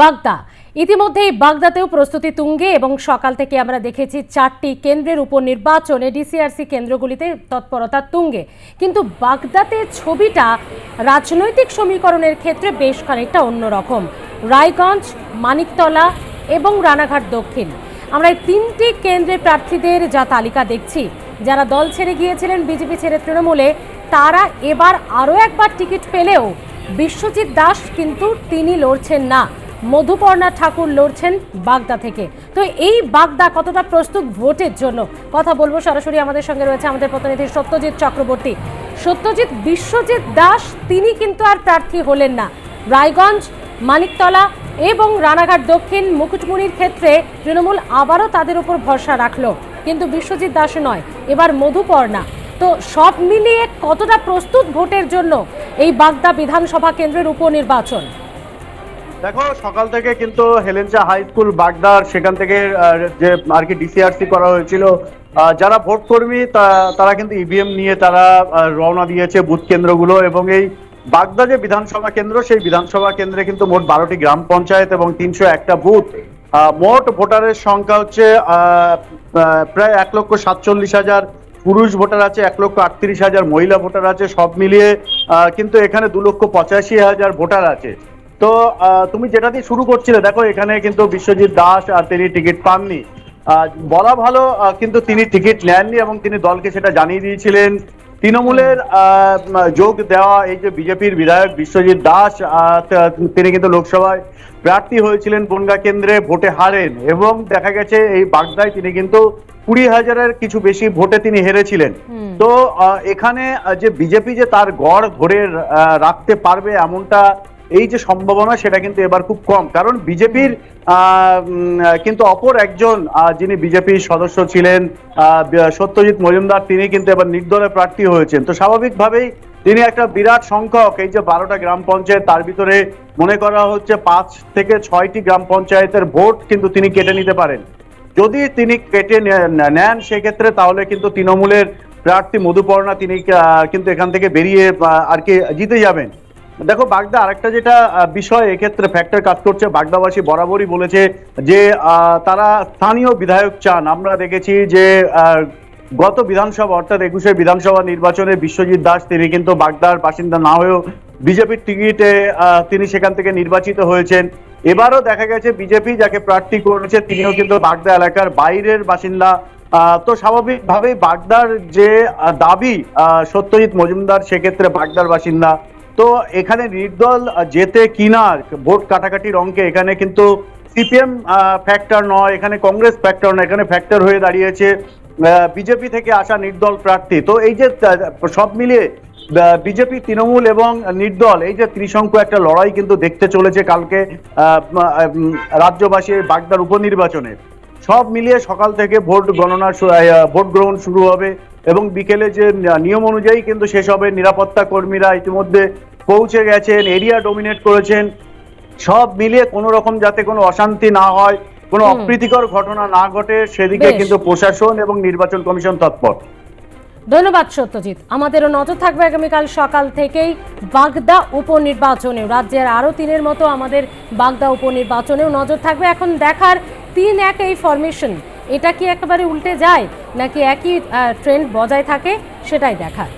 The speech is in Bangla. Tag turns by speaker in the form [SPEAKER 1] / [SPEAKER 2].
[SPEAKER 1] বাগদা। ইতিমধ্যেই বাগদাতেও প্রস্তুতি তুঙ্গে এবং সকাল থেকে আমরা দেখেছি চারটি কেন্দ্রের উপর নির্বাচনে ডিসিআরসি কেন্দ্রগুলিতে তৎপরতা তুঙ্গে। কিন্তু বাগদাতে ছবিটা রাজনৈতিক সমীকরণের ক্ষেত্রে বেশ খানিকটা অন্যরকম। রায়গঞ্জ, মানিকতলা এবং রানাঘাট দক্ষিণ। আমরা এই তিনটি কেন্দ্রের প্রার্থীদের যা তালিকা দেখছি, যারা দল ছেড়ে গিয়েছিলেন বিজেপি ছেড়ে তৃণমূলে, তারা এবার আরও একবার টিকিট পেলেও বিশ্বজিৎ দাস কিন্তু তিনি লড়ছেন না। মধুপর্ণা ঠাকুর লড়ছেন বাগদা থেকে। তো এই বাগদা কতটা প্রস্তুত ভোটের জন্য? কথা বলব সরাসরি আমাদের সঙ্গে রয়েছে আমাদের প্রতিনিধি সত্যজিৎ চক্রবর্তী। সত্যজিৎ বিশ্বজিৎ দাস, তিনি কিন্তু আর প্রার্থী হলেন না। রায়গঞ্জ, মানিকতলা এবং রানাঘাট দক্ষিণ মুকুটমুনির ক্ষেত্রে তৃণমূল আবারও তাদের উপর ভরসা রাখল। কিন্তু বিশ্বজিৎ দাস নয়, এবার মধুপর্ণা। তো সব মিলিয়ে কতটা প্রস্তুত ভোটের জন্য এই বাগদা বিধানসভা কেন্দ্রের উপনির্বাচন?
[SPEAKER 2] দেখো, সকাল থেকে কিন্তু হেলেঞ্চা হাই স্কুল, বাগদার, সেখান থেকে যে আর কি ডিসিআরসি করা হয়েছিল যারা ভোট কর্মী তারা কিন্তু ইভিএম নিয়ে তারা রওনা দিয়েছে বুথ কেন্দ্রগুলো এবং এই বাগদা যে বিধানসভা কেন্দ্র, সেই বিধানসভা কেন্দ্রে কিন্তু মোট বারোটি গ্রাম পঞ্চায়েত এবং তিনশো একটা বুথ। মোট ভোটারের সংখ্যা হচ্ছে প্রায় এক লক্ষ সাতচল্লিশ হাজার পুরুষ ভোটার আছে, এক লক্ষ আটত্রিশ হাজার মহিলা ভোটার আছে, সব মিলিয়ে কিন্তু এখানে দু লক্ষ পঁচাশি হাজার ভোটার আছে। তো আহ, তুমি যেটা দিয়ে শুরু করছিলে দেখো এখানে কিন্তু বিশ্বজিৎ দাস আর তিনি টিকিট পাননি। বলা ভালো কিন্তু তিনি টিকিট নেননি এবং তিনি দলকে সেটা জানিয়ে দিয়েছিলেন। তৃণমূলের যোগ দেওয়া এই যে বিজেপির বিধায়ক বিশ্বজিৎ দাস তিনি কিন্তু লোকসভায় প্রার্থী হয়েছিলেন বনগা কেন্দ্রে ভোটে হারেন এবং দেখা গেছে এই বাগদায় তিনি কিন্তু কুড়ি হাজারের কিছু বেশি ভোটে তিনি হেরেছিলেন। তো এখানে যে বিজেপি যে তার গড় ধরে রাখতে পারবে এমনটা এই যে সম্ভাবনা, সেটা কিন্তু এবার খুব কম। কারণ বিজেপির কিন্তু অপর একজন যিনি বিজেপির সদস্য ছিলেন সত্যজিৎ মজুমদার, তিনি কিন্তু এবার নির্দলে প্রার্থী হয়েছেন। তো স্বাভাবিকভাবেই তিনি একটা বিরাট সংখ্যক, এই যে বারোটা গ্রাম পঞ্চায়েত, তার ভিতরে মনে করা হচ্ছে পাঁচ থেকে ছয়টি গ্রাম পঞ্চায়েতের ভোট কিন্তু তিনি কেটে নিতে পারেন। যদি তিনি কেটে নেন, সেক্ষেত্রে তাহলে কিন্তু তৃণমূলের প্রার্থী মধুপর্ণা তিনি কিন্তু এখান থেকে বেরিয়ে আর কি জিতে যাবেন। দেখো, বাগদা, আরেকটা যেটা বিষয় এক্ষেত্রে ফ্যাক্টর কাজ করছে, বাগদাবাসী বরাবরই বলেছে যে তারা স্থানীয় বিধায়ক চান। আমরা দেখেছি যে গত বিধানসভা, অর্থাৎ একুশে বিধানসভা নির্বাচনে বিশ্বজিৎ দাস, তিনি কিন্তু বাগদার বাসিন্দা না হয়েও বিজেপির টিকিটে তিনি সেখান থেকে নির্বাচিত হয়েছেন। এবারও দেখা গেছে বিজেপি যাকে প্রার্থী করেছে, তিনিও কিন্তু বাগদা এলাকার বাইরের বাসিন্দা। তো স্বাভাবিকভাবেই বাগদার যে দাবি সত্যজিৎ মজুমদার, সেক্ষেত্রে বাগদার বাসিন্দা। তো এখানে নির্দল যেতে কিনা ভোট কাটাকাটির অঙ্কে এখানে কিন্তু সিপিএম ফ্যাক্টর নয় এখানে কংগ্রেস ফ্যাক্টর নয় এখানে ফ্যাক্টর হয়ে দাঁড়িয়েছে বিজেপি থেকে আসা নির্দল প্রার্থী। তো এই যে সব মিলিয়ে বিজেপি তৃণমূল এবং নির্দল এই যে ত্রিশঙ্ক একটা লড়াই কিন্তু দেখতে চলেছে কালকে আহ, উম, রাজ্যবাসী বাগদার উপনির্বাচনে। সব মিলিয়ে সকাল থেকে ভোট গণনা ভোট গ্রহণ শুরু হবে এবং বিকেলে যে নিয়ম অনুযায়ী কিন্তু শেষ হবে। নিরাপত্তা কর্মীরা ইতিমধ্যে পৌঁছে গেছেন এরিয়া ডোমিনেট করেছেন সব মিলিয়ে কোনো রকম যাতে কোনো অশান্তি না হয় কোনো অপ্রীতিকর ঘটনা না ঘটে সেদিকে কিন্তু প্রশাসন এবং নির্বাচন কমিশন তৎপর।
[SPEAKER 1] ধন্যবাদ সত্যজিৎ। আমাদেরও নজর থাকবে আগামীকাল সকাল থেকেই বাগদা উপনির্বাচনে রাজ্যের আরও তিনের মতো আমাদের বাগদা উপনির্বাচনেও নজর থাকবে। এখন দেখার তিন এক এই ফরমেশন এটা কি একেবারে উল্টে যায় নাকি একই ট্রেন্ড বজায় থাকে সেটাই দেখার।